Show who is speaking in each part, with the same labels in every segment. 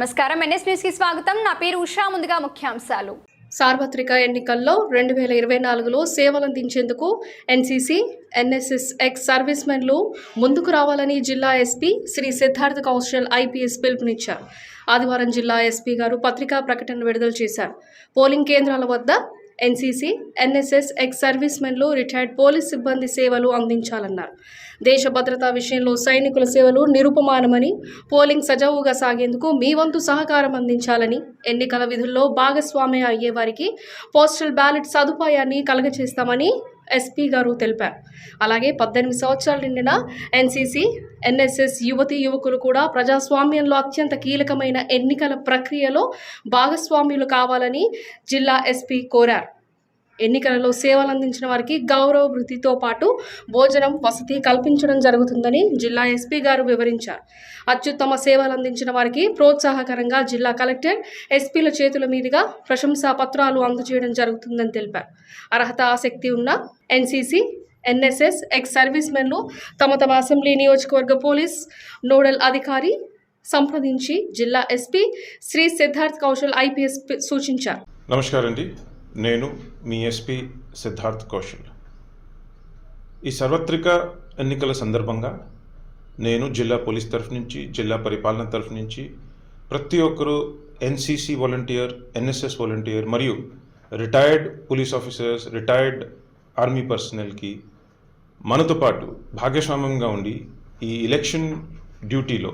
Speaker 1: నమస్కారం. ఎన్ఎస్ న్యూస్కి స్వాగతం. నా పేరు ఉషా. ముందుగా ముఖ్యాంశాలు.
Speaker 2: సార్వత్రిక ఎన్నికల్లో రెండు వేల ఇరవై నాలుగులో సేవలందించేందుకు ఎన్సీసీ ఎన్ఎస్ఎస్ ఎక్స్ సర్వీస్మెన్లు ముందుకు రావాలని జిల్లా ఎస్పీ శ్రీ సిద్ధార్థ కౌశల్ ఐపీఎస్ పిలుపునిచ్చారు. ఆదివారం జిల్లా ఎస్పీ గారు పత్రికా ప్రకటన విడుదల చేశారు. పోలింగ్ కేంద్రాల వద్ద ఎన్సీసీ ఎన్ఎస్ఎస్ ఎక్స్ సర్వీస్ మెన్లు రిటైర్డ్ పోలీస్ సిబ్బంది సేవలు అందించాలన్నారు. దేశ భద్రతా విషయంలో సైనికుల సేవలు నిరుపమానమని పోలింగ్ సజావుగా సాగేందుకు మీ వంతు సహకారం అందించాలని ఎన్నికల విధుల్లో భాగస్వామ్య అయ్యే వారికి పోస్టల్ బ్యాలెట్ సదుపాయాన్ని కలగచేస్తామని ఎస్పీ గారు తెలిపారు. అలాగే పద్దెనిమిది సంవత్సరాలు నిండిన ఎన్సీసీ ఎన్ఎస్ఎస్ యువతి యువకులు కూడా ప్రజాస్వామ్యంలో అత్యంత కీలకమైన ఎన్నికల ప్రక్రియలో భాగస్వామ్యులు కావాలని జిల్లా ఎస్పీ కోరారు. ఎన్నికలలో సేవలు అందించిన వారికి గౌరవ వృత్తితో పాటు భోజనం వసతి కల్పించడం జరుగుతుందని జిల్లా ఎస్పీ గారు వివరించారు. అత్యుత్తమ సేవలు అందించిన వారికి ప్రోత్సాహకరంగా జిల్లా కలెక్టర్ ఎస్పీల చేతుల మీదుగా ప్రశంసా పత్రాలు అందజేయడం జరుగుతుందని తెలిపారు. అర్హత ఆసక్తి ఉన్న ఎన్సీసీ ఎన్ఎస్ఎస్ ఎక్స్ సర్వీస్ మెన్లు తమ తమ అసెంబ్లీ నియోజకవర్గ పోలీస్ నోడల్ అధికారి సంప్రదించి జిల్లా ఎస్పీ శ్రీ సిద్ధార్థ్ కౌశల్ ఐపీఎస్ సూచించారు.
Speaker 3: నమస్కారం అండి. నేను మీ ఎస్పీ సిద్ధార్థ్ కౌశల్. ఈ సార్వత్రిక ఎన్నికల సందర్భంగా నేను జిల్లా పోలీస్ తరఫు నుంచి జిల్లా పరిపాలన తరఫు నుంచి ప్రతి ఒక్కరూ ఎన్సీసీ వాలంటీర్ ఎన్ఎస్ఎస్ వాలంటీర్ మరియు retired police officers retired army పర్సనల్కి మనతో పాటు భాగస్వామ్యంగా ఉండి ఈ ఎలక్షన్ డ్యూటీలో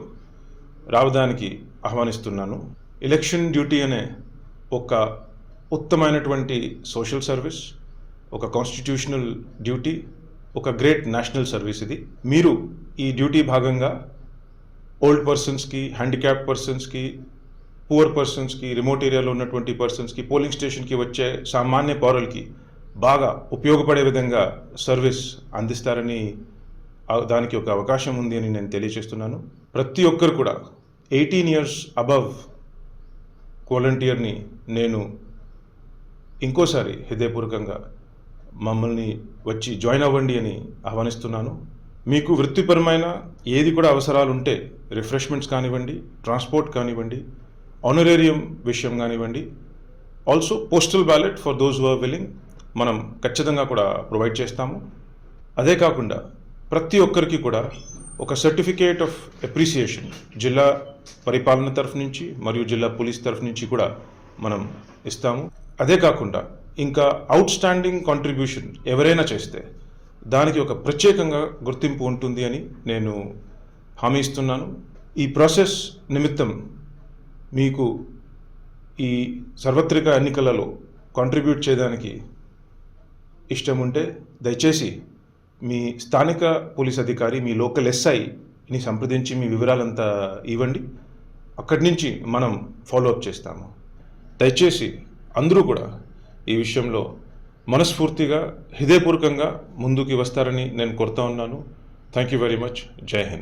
Speaker 3: రావడానికి ఆహ్వానిస్తున్నాను. ఎలక్షన్ డ్యూటీ అనే ఒక ఉత్తమైనటువంటి సోషల్ సర్వీస్ ఒక కాన్స్టిట్యూషనల్ డ్యూటీ ఒక గ్రేట్ నేషనల్ సర్వీస్ ఇది. మీరు ఈ డ్యూటీ భాగంగా ఓల్డ్ పర్సన్స్కి హ్యాండిక్యాప్ పర్సన్స్కి పూర్ పర్సన్స్కి రిమోట్ ఏరియాలో ఉన్నటువంటి పర్సన్స్కి పోలింగ్ స్టేషన్కి వచ్చే సామాన్య పౌరులకి బాగా ఉపయోగపడే విధంగా సర్వీస్ అందిస్తారని దానికి ఒక అవకాశం ఉంది అని నేను తెలియజేస్తున్నాను. ప్రతి ఒక్కరు కూడా ఎయిటీన్ ఇయర్స్ అబవ్ వాలంటీర్ని నేను ఇంకోసారి హృదయపూర్వకంగా మమ్మల్ని వచ్చి జాయిన్ అవ్వండి అని ఆహ్వానిస్తున్నాను. మీకు వృత్తిపరమైన ఏది కూడా అవసరాలు ఉంటే రిఫ్రెష్మెంట్స్ కానివ్వండి ట్రాన్స్పోర్ట్ కానివ్వండి ఆనరేరియం విషయం కానివ్వండి also postal ballot for those were willing మనం ఖచ్చితంగా కూడా ప్రొవైడ్ చేస్తాము. అదే కాకుండా ప్రతి ఒక్కరికి కూడా ఒక సర్టిఫికేట్ ఆఫ్ అప్రిసియేషన్ జిల్లా పరిపాలన తరఫు నుంచి మరియు జిల్లా పోలీస్ తరఫు నుంచి కూడా మనం ఇస్తాము. అదే కాకుండా ఇంకా అవుట్ స్టాండింగ్ కాంట్రిబ్యూషన్ ఎవరైనా చేస్తే దానికి ఒక ప్రత్యేకంగా గుర్తింపు ఉంటుంది అని నేను హామీ ఇస్తున్నాను. ఈ ప్రాసెస్ నిమిత్తం మీకు ఈ సార్వత్రిక ఎన్నికలలో కాంట్రిబ్యూట్ చేయడానికి ఇష్టం ఉంటే దయచేసి మీ స్థానిక పోలీస్ అధికారి మీ లోకల్ ఎస్ఐని సంప్రదించి మీ వివరాలంతా ఇవ్వండి. అక్కడి నుంచి మనం ఫాలో అప్ చేస్తాము. దయచేసి అందరూ కూడా ఈ విషయంలో మనస్ఫూర్తిగా హృదయపూర్వకంగా ముందుకు వస్తారని నేను కోరుతా ఉన్నాను. థ్యాంక్ యూ వెరీ మచ్ జై హింద్